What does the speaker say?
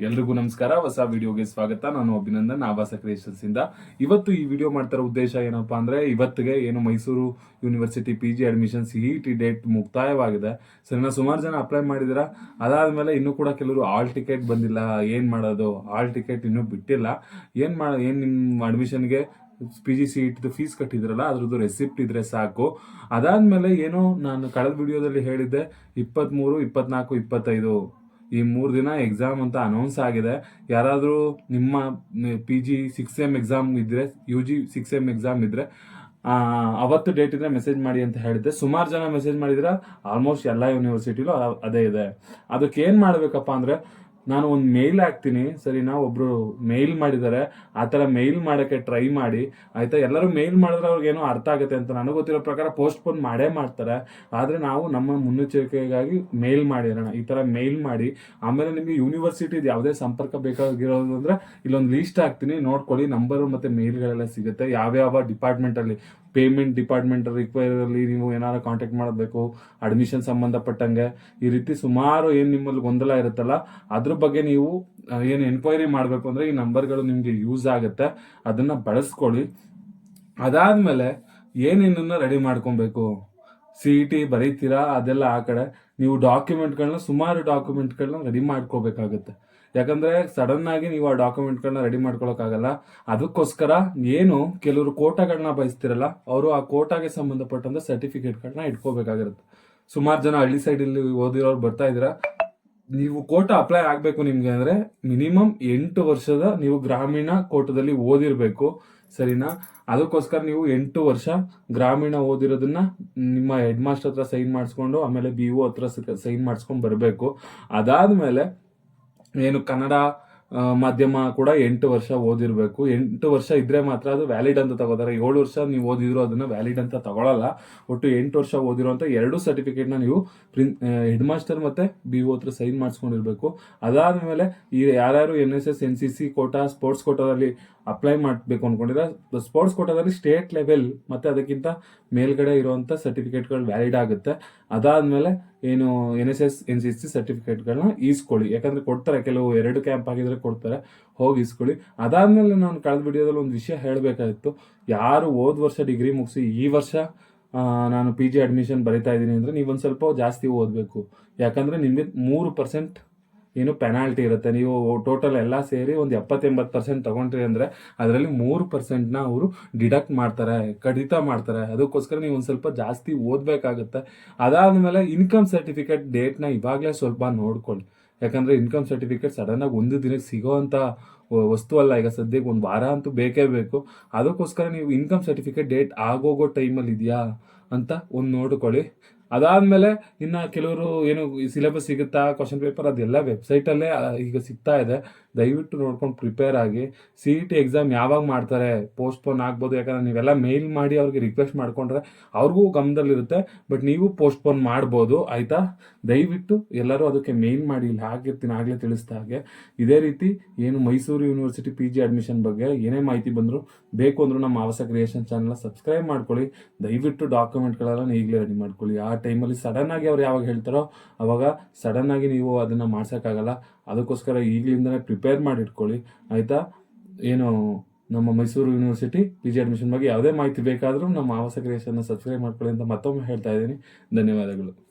ಎಲ್ರಿಗೂ ನಮಸ್ಕಾರ. ಹೊಸ ವಿಡಿಯೋಗೆ ಸ್ವಾಗತ. ನಾನು ಅಭಿನಂದನ್ ಆವಾಸ ಕ್ರಿಯೇಷನ್ಸ್ ಇಂದ. ಇವತ್ತು ಈ ವಿಡಿಯೋ ಮಾಡ್ತಾರೋ ಉದ್ದೇಶ ಏನಪ್ಪಾ ಅಂದ್ರೆ, ಇವತ್ತಿಗೆ ಏನು Mysuru university P G admission C T date ಮುಕ್ತಾಯವಾಗಿದೆ. ಸರಿನಾ ಸುಮಾರು ಜನ ಅಪ್ಲೈ ಮಾಡಿದಿರ? ಅದಾದ್ಮೇಲೆ ಇನ್ನೂ ಕೂಡ ಕೆಲವರು ಆಲ್ ಟಿಕೆಟ್ ಬಂದಿಲ್ಲ. ಏನ್ ಮಾಡೋದು? ಆಲ್ ಟಿಕೆಟ್ ಇನ್ನೂ ಬಿಟ್ಟಿಲ್ಲ. ಏನ್ ಮಾಡ ಏನ್ ನಿಮ್ಮ ಅಡ್ಮಿಷನ್ಗೆ ಪಿ ಜಿ ಸಿ ಇಟ್ಟು ಫೀಸ್ ಕಟ್ಟಿದ್ರಲ್ಲ, ಅದ್ರದ್ದು ರೆಸಿಪ್ಟ್ ಇದ್ರೆ ಸಾಕು. ಅದಾದ್ಮೇಲೆ ಏನೋ ನಾನು ಕಳೆದ ವಿಡಿಯೋದಲ್ಲಿ ಹೇಳಿದ್ದೆ ಇಪ್ಪತ್ತ್ಮೂರು ಇಪ್ಪತ್ನಾಲ್ಕು, ಇಪ್ಪತ್ತೈದು. ಈ ಮೂರು ದಿನ ಎಕ್ಸಾಮ್ ಅಂತ ಅನೌನ್ಸ್ ಆಗಿದೆ. ಯಾರಾದರೂ ನಿಮ್ಮ P G six M exam ಇದ್ರೆ U G six M exam ಇದ್ರೆ ಆ, ಅವತ್ತು ಡೇಟ್ ಇದ್ರೆ ಮೆಸೇಜ್ ಮಾಡಿ ಅಂತ ಹೇಳಿದ್ದೆ. ಸುಮಾರು ಜನ ಮೆಸೇಜ್ ಮಾಡಿದ್ರೆ ಆಲ್ಮೋಸ್ಟ್ ಎಲ್ಲ ಯೂನಿವರ್ಸಿಟಿಲೂ ಅದೇ ಇದೆ. ಅದಕ್ಕೆ ಏನು ಮಾಡಬೇಕಪ್ಪ ಅಂದ್ರೆ ನಾನು ಒಂದು ಮೇಲ್ ಹಾಕ್ತೀನಿ. ಸರಿನಾ? ಒಬ್ರು ಮೇಲ್ ಮಾಡಿದ್ದಾರೆ ಆ ಥರ ಮೇಲ್ ಮಾಡೋಕ್ಕೆ ಟ್ರೈ ಮಾಡಿ. ಆಯಿತಾ? ಎಲ್ಲರೂ ಮೇಲ್ ಮಾಡಿದ್ರೆ ಅವ್ರಿಗೇನೋ ಅರ್ಥ ಆಗುತ್ತೆ ಅಂತ ನನಗೆ ಗೊತ್ತಿರೋ ಪ್ರಕಾರ ಪೋಸ್ಟ್ ಪೋನ್ ಮಾಡೇ ಮಾಡ್ತಾರೆ. ಆದರೆ ನಾವು ನಮ್ಮ ಮುನ್ನೆಚ್ಚರಿಕೆಗಾಗಿ ಮೇಲ್ ಮಾಡಿರೋಣ ಈ ಥರ ಮೇಲ್ ಮಾಡಿ. ಆಮೇಲೆ ನಿಮಗೆ ಯೂನಿವರ್ಸಿಟಿದು ಯಾವುದೇ ಸಂಪರ್ಕ ಬೇಕಾಗಿರೋದು ಅಂದರೆ ಇಲ್ಲೊಂದು ಲೀಸ್ಟ್ ಹಾಕ್ತೀನಿ. ನೋಡ್ಕೊಳ್ಳಿ ನಂಬರು ಮತ್ತು ಮೇಲ್ಗಳೆಲ್ಲ ಸಿಗುತ್ತೆ. ಯಾವ್ಯಾವ ಡಿಪಾರ್ಟ್ಮೆಂಟಲ್ಲಿ ಪೇಮೆಂಟ್ ಡಿಪಾರ್ಟ್ಮೆಂಟ್ ರಿಕ್ವೈರಲ್ಲಿ ನೀವು ಏನಾದ್ರು ಕಾಂಟ್ಯಾಕ್ಟ್ ಮಾಡಬೇಕು ಅಡ್ಮಿಷನ್ ಸಂಬಂಧಪಟ್ಟಂಗೆ, ಈ ರೀತಿ ಸುಮಾರು ಏನು ನಿಮ್ಮಲ್ಲಿ ಗೊಂದಲ ಇರುತ್ತಲ್ಲ, ಅದ್ರ ಬಗ್ಗೆ ನೀವು ಏನು ಎನ್ಕ್ವೈರಿ ಮಾಡಬೇಕು ಅಂದರೆ ಈ ನಂಬರ್ಗಳು ನಿಮಗೆ ಯೂಸ್ ಆಗುತ್ತೆ. ಅದನ್ನು ಬಳಸ್ಕೊಳ್ಳಿ. ಅದಾದಮೇಲೆ ಏನೇನನ್ನ ರೆಡಿ ಮಾಡ್ಕೊಬೇಕು? ಸಿ ಇ ಟಿ ಬರೀತೀರಾ? ಅದೆಲ್ಲ ಆ ಕಡೆ. ನೀವು ಡಾಕ್ಯುಮೆಂಟ್ಗಳನ್ನ ಸುಮಾರು ಡಾಕ್ಯುಮೆಂಟ್ಗಳನ್ನ ರೆಡಿ ಮಾಡ್ಕೋಬೇಕಾಗುತ್ತೆ. ಯಾಕಂದ್ರೆ ಸಡನ್ ಆಗಿ ನೀವು ಆ ಡಾಕ್ಯುಮೆಂಟ್ಗಳನ್ನ ರೆಡಿ ಮಾಡ್ಕೊಳಕ್ಕಾಗಲ್ಲ. ಅದಕ್ಕೋಸ್ಕರ ಏನು ಕೆಲವರು ಕೋಟಾಗಳನ್ನ ಬಯಸ್ತಿರಲ್ಲ, ಅವರು ಆ ಕೋಟಾಗೆ ಸಂಬಂಧಪಟ್ಟಂತ ಸರ್ಟಿಫಿಕೇಟ್ಗಳನ್ನ ಇಟ್ಕೋಬೇಕಾಗಿರುತ್ತೆ ಸುಮಾರು ಜನ ಹಳ್ಳಿ ಸೈಡಲ್ಲಿ ಓದಿರೋರು ಬರ್ತಾ ಇದ್ದೀರಾ ನೀವು ಕೋಟ ಅಪ್ಲೈ ಆಗಬೇಕು ನಿಮಗೆ ಅಂದರೆ ಮಿನಿಮಮ್ ಎಂಟು ವರ್ಷದ ನೀವು ಗ್ರಾಮೀಣ ಕೋಟದಲ್ಲಿ ಓದಿರಬೇಕು. ಸರಿನಾ? ಅದಕ್ಕೋಸ್ಕರ ನೀವು ಎಂಟು ವರ್ಷ ಗ್ರಾಮೀಣ ಓದಿರೋದನ್ನ ನಿಮ್ಮ ಹೆಡ್ ಮಾಸ್ಟರ್ ಹತ್ರ ಸೈನ್ ಮಾಡಿಸ್ಕೊಂಡು, ಆಮೇಲೆ ಬಿ ಒ ಹತ್ರ ಸೈನ್ ಮಾಡಿಸ್ಕೊಂಡು ಬರಬೇಕು. ಅದಾದಮೇಲೆ ಏನು ಕನ್ನಡ ಮಾಧ್ಯಮ ಕೂಡ ಎಂಟು ವರ್ಷ ಓದಿರಬೇಕು. ಎಂಟು ವರ್ಷ ಇದ್ರೆ ಮಾತ್ರ ಅದು ವ್ಯಾಲಿಡ್ ಅಂತ ತಗೋತಾರೆ. ಏಳು ವರ್ಷ ನೀವು ಓದಿದ್ರು ಅದನ್ನ ವ್ಯಾಲಿಡ್ ಅಂತ ತಗೊಳಲ್ಲ. ಒಟ್ಟು ಎಂಟು ವರ್ಷ ಓದಿರುವಂತ ಎರಡು ಸರ್ಟಿಫಿಕೇಟ್ನ ನೀವು ಪ್ರಿನ್ ಹೆಡ್ ಮಾಸ್ಟರ್ ಮತ್ತೆ ಬಿ ಒ ಹತ್ರ ಸೈನ್ ಮಾಡಿಸ್ಕೊಂಡಿರ್ಬೇಕು. ಅದಾದ್ಮೇಲೆ ಈ ಯಾರ್ಯಾರು N S S N C C quota sports ಕೋಟಾದಲ್ಲಿ ಅಪ್ಲೈ ಮಾಡಬೇಕು ಅಂದ್ಕೊಂಡಿರ ಸ್ಪೋರ್ಟ್ಸ್ ಕೋಟಾದಲ್ಲಿ ಸ್ಟೇಟ್ ಲೆವೆಲ್ ಮತ್ತೆ ಅದಕ್ಕಿಂತ ಮೇಲ್ಗಡೆ ಇರುವಂತ ಸರ್ಟಿಫಿಕೇಟ್ಗಳು ವ್ಯಾಲಿಡ್ ಆಗುತ್ತೆ. ಅದಾದ್ಮೇಲೆ ಏನು N S S N C C ಸರ್ಟಿಫಿಕೇಟ್ಗಳನ್ನ ಈಸ್ಕೊಳ್ಳಿ. ಯಾಕಂದರೆ ಕೊಡ್ತಾರೆ, ಕೆಲವು ಎರಡು ಕ್ಯಾಂಪ್ ಆಗಿದ್ರೆ ಕೊಡ್ತಾರೆ, ಹೋಗಿ ಈಸ್ಕೊಳ್ಳಿ. ಅದಾದಮೇಲೆ ನಾನು ಕಳೆದ ವಿಡಿಯೋದಲ್ಲಿ ಒಂದು ವಿಷಯ ಹೇಳಬೇಕಾಗಿತ್ತು. ಯಾರು ಹೋದ ವರ್ಷ ಡಿಗ್ರಿ ಮುಗಿಸಿ ಈ ವರ್ಷ ನಾನು ಪಿ ಜಿ ಅಡ್ಮಿಷನ್ ಬರಿತಾ ಇದ್ದೀನಿ ಅಂದರೆ ನೀವು ಒಂದು ಸ್ವಲ್ಪ ಜಾಸ್ತಿ ಓದಬೇಕು. ಯಾಕಂದರೆ ನಿಮಗೆ ಮೂರು ಪರ್ಸೆಂಟ್ ಏನು ಪೆನಾಲ್ಟಿ ಇರುತ್ತೆ. ನೀವು ಟೋಟಲ್ ಎಲ್ಲ ಸೇರಿ ಒಂದು ಎಪ್ಪತ್ತೆಂಬತ್ತು ಪರ್ಸೆಂಟ್ ತಗೊಂಡ್ರಿ ಅಂದರೆ ಅದರಲ್ಲಿ ಮೂರು ಪರ್ಸೆಂಟ್ನ ಅವರು ಡಿಡಕ್ಟ್ ಮಾಡ್ತಾರೆ, ಕಡಿತ ಮಾಡ್ತಾರೆ. ಅದಕ್ಕೋಸ್ಕರ ನೀವು ಒಂದು ಸ್ವಲ್ಪ ಜಾಸ್ತಿ ಓದಬೇಕಾಗುತ್ತೆ. ಅದಾದಮೇಲೆ ಇನ್ಕಮ್ ಸರ್ಟಿಫಿಕೇಟ್ ಡೇಟ್ನ ಇವಾಗಲೇ ಸ್ವಲ್ಪ ನೋಡ್ಕೊಳ್ಳಿ. ಯಾಕಂದರೆ ಇನ್ಕಮ್ ಸರ್ಟಿಫಿಕೇಟ್ ಸಡನ್ನಾಗಿ ಒಂದು ದಿನಕ್ಕೆ ಸಿಗೋವಂಥ ವಸ್ತು ಅಲ್ಲ. ಈಗ ಸದ್ಯಕ್ಕೆ ಒಂದು ವಾರ ಅಂತೂ ಬೇಕೇ ಬೇಕು. ಅದಕ್ಕೋಸ್ಕರ ನೀವು ಇನ್ಕಮ್ ಸರ್ಟಿಫಿಕೇಟ್ ಡೇಟ್ ಆಗೋಗೋ ಟೈಮಲ್ಲಿ ಇದೆಯಾ ಅಂತ ಒಂದು ನೋಡ್ಕೊಳ್ಳಿ. ಅದಾದಮೇಲೆ ಇನ್ನು ಕೆಲವರು ಏನು ಸಿಲೆಬಸ್ ಸಿಗುತ್ತಾ ಕ್ವಶನ್ ಪೇಪರ್ ಅದೆಲ್ಲ ವೆಬ್ಸೈಟಲ್ಲೇ ಈಗ ಸಿಗ್ತಾ ಇದೆ. ದಯವಿಟ್ಟು ನೋಡ್ಕೊಂಡು ಪ್ರಿಪೇರ್ ಆಗಿ. ಸಿ ಇ ಟಿ ಎಕ್ಸಾಮ್ ಯಾವಾಗ ಮಾಡ್ತಾರೆ ಪೋಸ್ಟ್ಪೋನ್ ಆಗ್ಬೋದು, ಯಾಕಂದ್ರೆ ನೀವೆಲ್ಲ ಮೇಲ್ ಮಾಡಿ ಅವ್ರಿಗೆ ರಿಕ್ವೆಸ್ಟ್ ಮಾಡ್ಕೊಂಡ್ರೆ ಅವ್ರಿಗೂ ಗಮನದಲ್ಲಿರುತ್ತೆ. ಬಟ್ ನೀವು ಪೋಸ್ಟ್ಪೋನ್ ಮಾಡ್ಬೋದು, ಆಯಿತಾ? ದಯವಿಟ್ಟು ಎಲ್ಲರೂ ಅದಕ್ಕೆ ಮೇಲ್ ಮಾಡಿ, ಇಲ್ಲಿ ಹಾಕಿರ್ತೀನಿ, ಆಗಲೇ ತಿಳಿಸ್ತಾ ಹಾಗೆ. ಇದೇ ರೀತಿ ಏನು Mysuru university P G admission ಬಗ್ಗೆ ಏನೇ ಮಾಹಿತಿ ಬಂದರೂ ಬೇಕು ಅಂದರೂ ನಮ್ಮ ಆವಾಸ ಕ್ರಿಯೇಷನ್ ಚಾನಲ್ನ ಸಬ್ಸ್ಕ್ರೈಬ್ ಮಾಡ್ಕೊಳ್ಳಿ. ದಯವಿಟ್ಟು ಡಾಕ್ಯುಮೆಂಟ್ಗಳೆಲ್ಲ ಈಗಲೇ ರೆಡಿ ಮಾಡ್ಕೊಳ್ಳಿ. ಆ ಟೈಮಲ್ಲಿ ಸಡನ್ ಆಗಿ ಅವ್ರು ಯಾವಾಗ ಹೇಳ್ತಾರೋ ಅವಾಗ ಸಡನ್ ಆಗಿ ನೀವು ಅದನ್ನು ಮಾಡ್ಸೋಕ್ಕಾಗಲ್ಲ. ಅದಕ್ಕೋಸ್ಕರ ಈಗಲಿಂದನೇ ಪ್ರಿಪೇರ್ ಮಾಡಿ ಇಟ್ಕೊಳ್ಳಿ. ಆಯಿತಾ? ಏನು, ನಮ್ಮ Mysuru university P G admission ಬಗ್ಗೆ ಯಾವುದೇ ಮಾಹಿತಿ ಬೇಕಾದರೂ ನಮ್ಮ ಆವಾಸ ಕ್ರಿಯೇಷನ್ನ ಸಬ್ಸ್ಕ್ರೈಬ್ ಮಾಡ್ಕೊಳ್ಳಿ ಅಂತ ಮತ್ತೊಮ್ಮೆ ಹೇಳ್ತಾ ಇದ್ದೀನಿ. ಧನ್ಯವಾದಗಳು.